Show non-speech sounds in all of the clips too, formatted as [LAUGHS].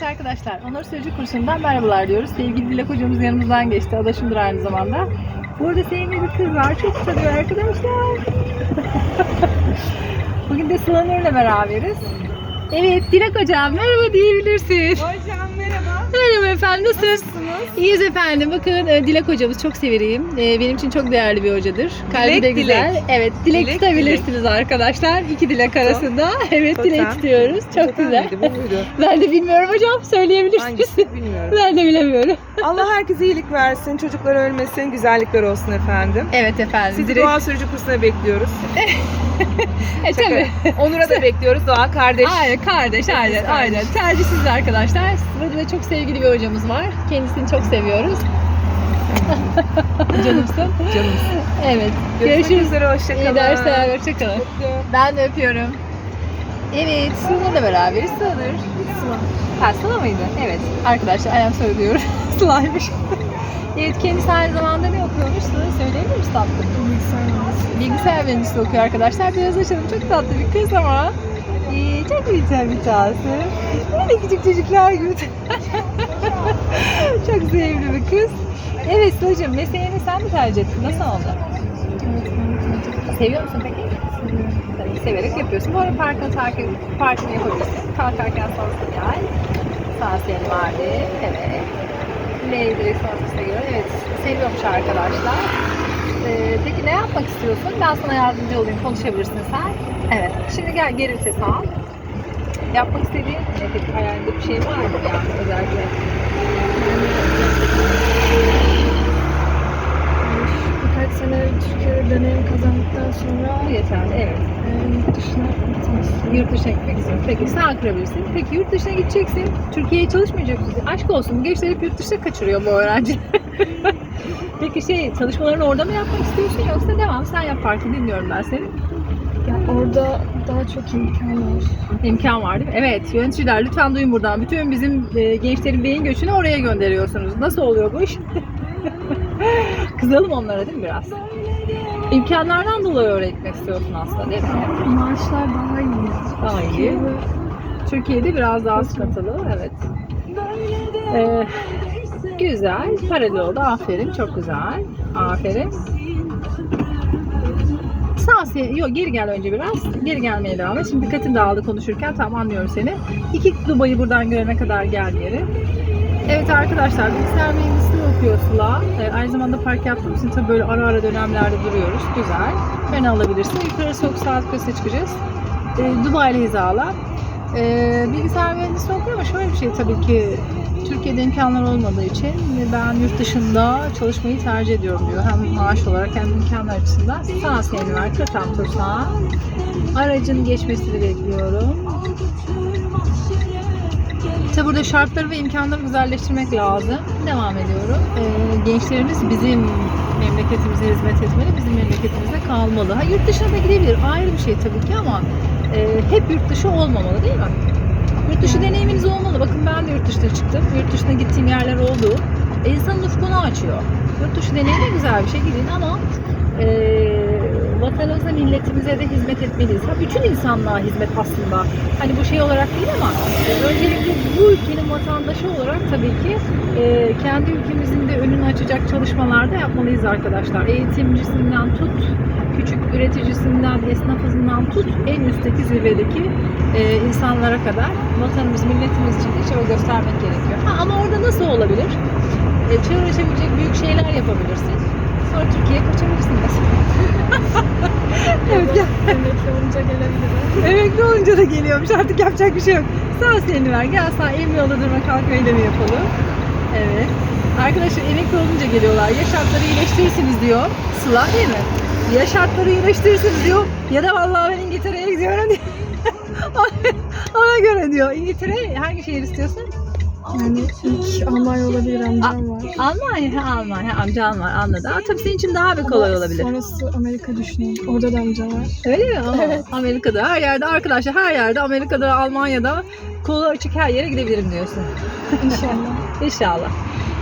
Evet arkadaşlar, Onur Sözcü kursundan merhabalar diyoruz. Sevgili Dilek hocamız yanımızdan geçti. Adaşımdır aynı zamanda. Burada sevimli bir kız var. Çok seviyor arkadaşlar. [LAUGHS] Bugün de Sıla Nur'la beraberiz. Evet, Dilek hocam merhaba diyebilirsin. Hocam merhaba. Merhaba efendim, nasılsınız? İyiyiz efendim. Bakın e, Dilek hocamız çok severim. E, Benim için çok değerli bir hocadır. Kalbi Dilek, de güzel. Dilek. Evet, Dilek, Dilek, tutabilirsiniz arkadaşlar. İki dilek arasında. Evet, Totem. Dilek tutuyoruz. Çok Totem güzel. miydi, Bu. [LAUGHS] Ben de bilmiyorum hocam. Söyleyebilirsiniz. Hangisi [LAUGHS] bilmiyorum. Ben de bilemiyorum. Allah herkese iyilik versin, çocuklar ölmesin, güzellikler olsun efendim. Evet efendim. Sizi direkt- Doğa Sürücü kursuna bekliyoruz. [LAUGHS] E, tabii. Onur'a da bekliyoruz. Doğa kardeş. Aynen kardeş aynen aynen. Tercihsiz arkadaşlar. Burada da çok sevgili bir hocamız var. Kendisini çok seviyoruz. [LAUGHS] Canımsın. Canım. Evet. Görüşmek Görüşürüz. üzere, hoşçakalın. İyi dersler. Hoşçakalın. Ben de öpüyorum. Evet, Sıla'la beraberiz. Sıla'dır. Sıla. Ha, Sıla mıydı? Evet. Arkadaşlar ayağım söylüyor. [LAUGHS] Sıla'ymış. evet, kendisi aynı zamanda ne okuyormuş? Sıla söyleyebilir misin tatlım? Bilgisayar mühendisliği. Bilgisayar mühendisliği okuyor arkadaşlar. Biraz açalım. Çok tatlı bir kız ama. Ee, çok güzel bir tanesi. Böyle küçük çocuklar gibi. [LAUGHS] çok sevimli bir kız. Evet Sıla'cığım mesleğini sen mi tercih ettin? Nasıl oldu? Seviyor musun peki? Tabii severek yapıyorsun. Bu arada parkını takip, parkını yapabilirsin. Kalkarken sonrasında gel. Sağ senin vardı. Evet. L direksiyon sesine göre. Evet. Seviyormuş arkadaşlar. Ee, peki ne yapmak istiyorsun? Ben sana yardımcı olayım. Konuşabilirsin sen. Evet. Şimdi gel geri vites al. Yapmak istediğin ne peki hayalinde bir şey var mı yani özellikle? Birkaç sene Türkiye'de deneyim kazandıktan sonra yeterli. Evet. e, yurt dışına gitmek istiyorum. Yurt dışına gitmek istiyorum. Peki sen kırabilirsin. Peki yurt dışına gideceksin. Türkiye'ye çalışmayacak mısın? Aşk olsun bu gençler hep yurt dışına kaçırıyor bu öğrenciler. [LAUGHS] Peki şey çalışmalarını orada mı yapmak istiyorsun yoksa devam sen yap parti dinliyorum ben seni. Ya orada daha çok imkan var. İmkan var değil mi? Evet yöneticiler lütfen duyun buradan. Bütün bizim e, gençlerin beyin göçünü oraya gönderiyorsunuz. Nasıl oluyor bu iş? [LAUGHS] Kızalım onlara değil mi biraz? İmkanlardan dolayı gitmek istiyorsun aslında değil mi? Maaşlar daha iyi. Daha iyi. Türkiye'de Türkiye'de biraz daha sıkıntılı, evet. Ee, güzel, paralı oldu. Aferin, çok güzel. Aferin. Sağ se- yok geri gel önce biraz. Geri gelmeye devam et. Şimdi dikkatin dağıldı konuşurken. Tamam anlıyorum seni. İki Dubai'yi buradan görene kadar gel geri. Evet arkadaşlar bilgisayar mühendisliği okuyor Sıla. Ee, aynı zamanda park yaptığım için tabii böyle ara ara dönemlerde duruyoruz. Güzel. Beni alabilirsin. Yukarı soğuk saat kulesine çıkacağız. Ee, Dubai ile hizala. Ee, bilgisayar mühendisliği okuyor ama şöyle bir şey tabii ki Türkiye'de imkanlar olmadığı için ben yurt dışında çalışmayı tercih ediyorum diyor. Hem maaş olarak hem imkanlar açısından. Sağ senin var. Tursan. Aracın geçmesini bekliyorum. Tabi burada şartları ve imkanları güzelleştirmek lazım. Devam ediyorum. Ee, gençlerimiz bizim memleketimize hizmet etmeli, bizim memleketimizde kalmalı. Ha, yurt dışına da gidebilir. Ayrı bir şey tabii ki ama e, hep yurt dışı olmamalı değil mi? Yurt dışı deneyiminiz olmalı. Bakın ben de yurt dışına çıktım. Yurt dışına gittiğim yerler oldu. İnsanın ufkunu açıyor. Yurt dışı deneyimi güzel bir şey gidin ama e, vatanımıza, milletimize de hizmet etmeliyiz. Ha, bütün insanlığa hizmet aslında. Hani bu şey olarak değil ama öncelikle bu ülkenin vatandaşı olarak tabii ki e, kendi ülkemizin de önünü açacak çalışmalarda yapmalıyız arkadaşlar. Eğitimcisinden tut, küçük üreticisinden, esnafından tut, en üstteki zirvedeki e, insanlara kadar vatanımız, milletimiz için de çaba göstermek gerekiyor. Ha, ama orada nasıl olabilir? E, çalışabilecek büyük şeyler yapabilirsin. Sonra Türkiye'ye kaçabilirsin mesela. [LAUGHS] evet, ya. emekli olunca gelebilirim. Emekli olunca da geliyormuş artık yapacak bir şey yok. Sağ elini ver gel sağ emri alındırma kalkma eylemi yapalım. Evet. Arkadaşlar emekli olunca geliyorlar. Ya şartları iyileştirirsiniz diyor. Sıla değil mi? Ya şartları iyileştirirsiniz diyor. Ya da vallahi ben İngiltere'ye gidiyorum diyor. [LAUGHS] Ona göre diyor. İngiltere hangi şehir istiyorsun? Yani ilk Almanya olabilir amcam var. Almanya. Ha, Almanya. Ha, amcan var anladım. Ama tabii senin için daha bir kolay olabilir. Sonrası Amerika düşünüyorum. Orada da amca var. Öyle mi? Aa, Evet. Amerika'da her yerde arkadaşlar her yerde Amerika'da Almanya'da kolu açık her yere gidebilirim diyorsun. İnşallah. [LAUGHS] İnşallah.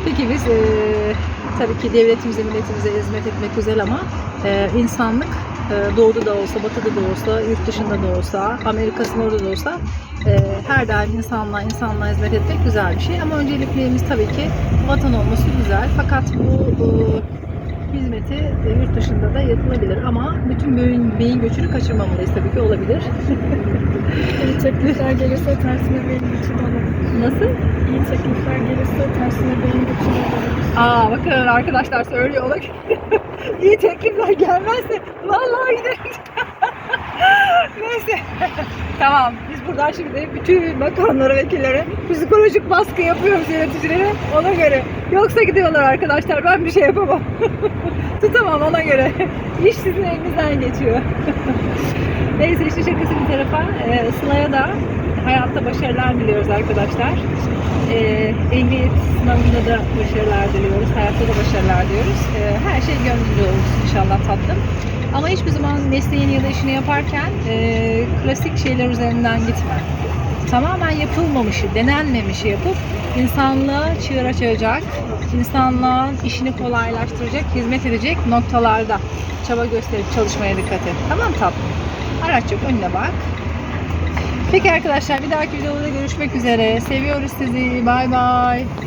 Peki biz eee, tabii ki devletimize, milletimize hizmet etmek güzel ama eee, insanlık e, doğuda da olsa, batıda da olsa, yurt dışında da olsa, Amerika'sının orada da olsa e, her daim insanlığa, insanlığa hizmet etmek güzel bir şey. Ama öncelikliyimiz tabii ki vatan olması güzel. Fakat bu e, hizmeti e, yurt dışında da yapılabilir ama bütün beyin, beyin göçünü kaçırmamalıyız tabii ki olabilir. [LAUGHS] İyi teklifler gelirse tersine beyin göçü de olabilir. Nasıl? İyi teklifler gelirse tersine beyin göçü de olabilir. Aa bakın arkadaşlar söylüyor ona [LAUGHS] iyi teklifler gelmezse vallahi giderim. [LAUGHS] Neyse. [LAUGHS] tamam. Biz buradan şimdi bütün bakanlara, vekillere psikolojik baskı yapıyoruz yöneticilere ona göre. Yoksa gidiyorlar arkadaşlar. Ben bir şey yapamam. Tutamam ona göre. İş sizin elinizden geçiyor. Neyse işte şakası bir tarafa. Ee, Sıla'ya da hayatta başarılar diliyoruz arkadaşlar. Ee, ehliyet sınavında da başarılar diliyoruz. Hayatta da başarılar diliyoruz. Ee, her şey gönlünce olsun inşallah tatlım. Ama hiçbir zaman mesleğini ya da işini yaparken e, klasik şeyler üzerinden gitme. Tamamen yapılmamışı, denenmemişi yapıp insanlığa çığır açacak, insanlığın işini kolaylaştıracak, hizmet edecek noktalarda çaba gösterip çalışmaya dikkat et. Tamam tatlım. Araç yok, önüne bak. Peki arkadaşlar bir dahaki videoda görüşmek üzere. Seviyoruz sizi. Bay bay.